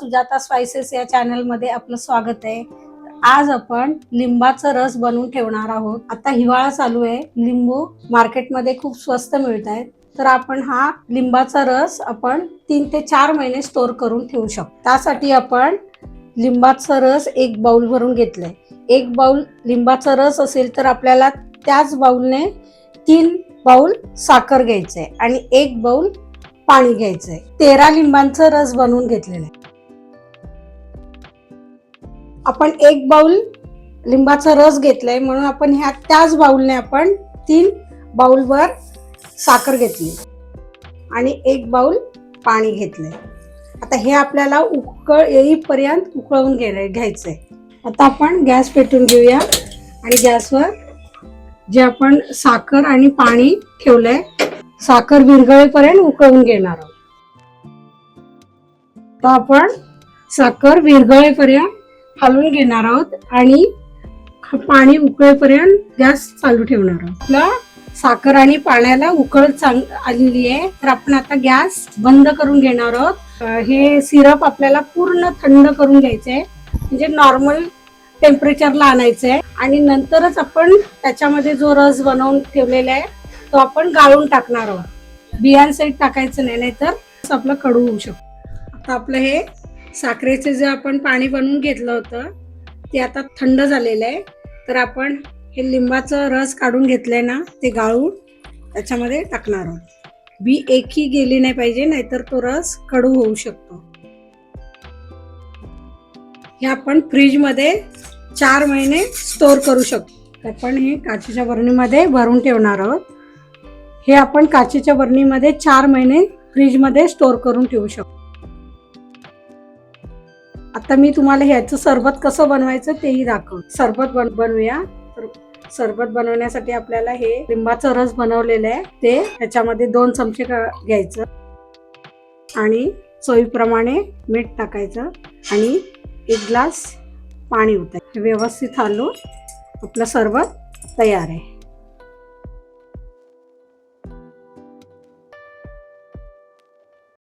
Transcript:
Sujata spices या चॅनलमध्ये आपलं स्वागत आहे. आज आपण लिंबाचा रस बनवून ठेवणार आहोत. आता हिवाळा चालू आहे. लिंबू मार्केटमध्ये खूप स्वस्त मिळत आहेत. तर आपण हा लिंबाचा रस आपण तीन ते चार महिने स्टोर करून ठेवू शकतो. त्यासाठी आपण लिंबाचा रस एक बाउल भरून घेतलाय. एक बाउल लिंबाचा रस असेल तर आपल्याला त्याच बाउलने तीन बाउल साखर घ्यायचंय आणि एक बाउल पाणी घ्यायचंय. तेरा लिंबांचा रस बनवून घेतलेला आहे. आपण एक बाउल लिंबाचा रस घेतलाय म्हणून आपण ह्या त्याच बाउलने आपण तीन बाउलवर साखर घेतली. आणि एक बाउल पाणी घेतलंय. आता हे आपल्याला उकळ येईपर्यंत उकळवून घ्याय घ्यायचंय. आता आपण गॅस पेटून घेऊया. आणि गॅसवर जे आपण साखर आणि पाणी ठेवलंय साखर विरघळेपर्यंत उकळून घेणार आहोत. आता आपण साखर विरघळेपर्यंत हलवून घेणार आहोत आणि पाणी उकळेपर्यंत गॅस चालू ठेवणार आहोत. आपला साखर आणि पाण्याला उकळ चांग आलेली आहे. तर आपण आता गॅस बंद करून घेणार आहोत. हे सिरप आपल्याला पूर्ण थंड करून घ्यायचं आहे. म्हणजे नॉर्मल टेम्परेचरला आणायचं आहे. आणि नंतरच आपण त्याच्यामध्ये जो रस बनवून ठेवलेला आहे तो आपण गाळून टाकणार आहोत. बियांसहित टाकायचं नाही नाहीतर आपलं कडू होऊ शकतो. आता आपलं हे साखरेचे जे आपण पाणी बनवून घेतलं होतं ते आता थंड झालेलं आहे. तर आपण हे लिंबाचं रस काढून घेतलंय ना ते गाळून त्याच्यामध्ये टाकणार आहोत. बी एकही गेली नाही पाहिजे नाहीतर तो रस कडू होऊ शकतो. हे आपण फ्रीजमध्ये चार महिने स्टोर करू शकतो. आपण हे काचेच्या बरणीमध्ये भरून ठेवणार आहोत. हे आपण काचेच्या बरणीमध्ये चार महिने फ्रीजमध्ये स्टोर करून ठेवू शकतो. आता मी तुम्हाला ह्याचं सरबत कसं बनवायचं तेही दाखव सरबत बन बनवूया. तर सरबत बनवण्यासाठी आपल्याला हे लिंबाचं रस बनवलेलं आहे. ते त्याच्यामध्ये दोन चमचे घ्यायचं. आणि चवीप्रमाणे मीठ टाकायचं. आणि एक ग्लास पाणी होतं व्यवस्थित हलवून आपलं सरबत तयार आहे.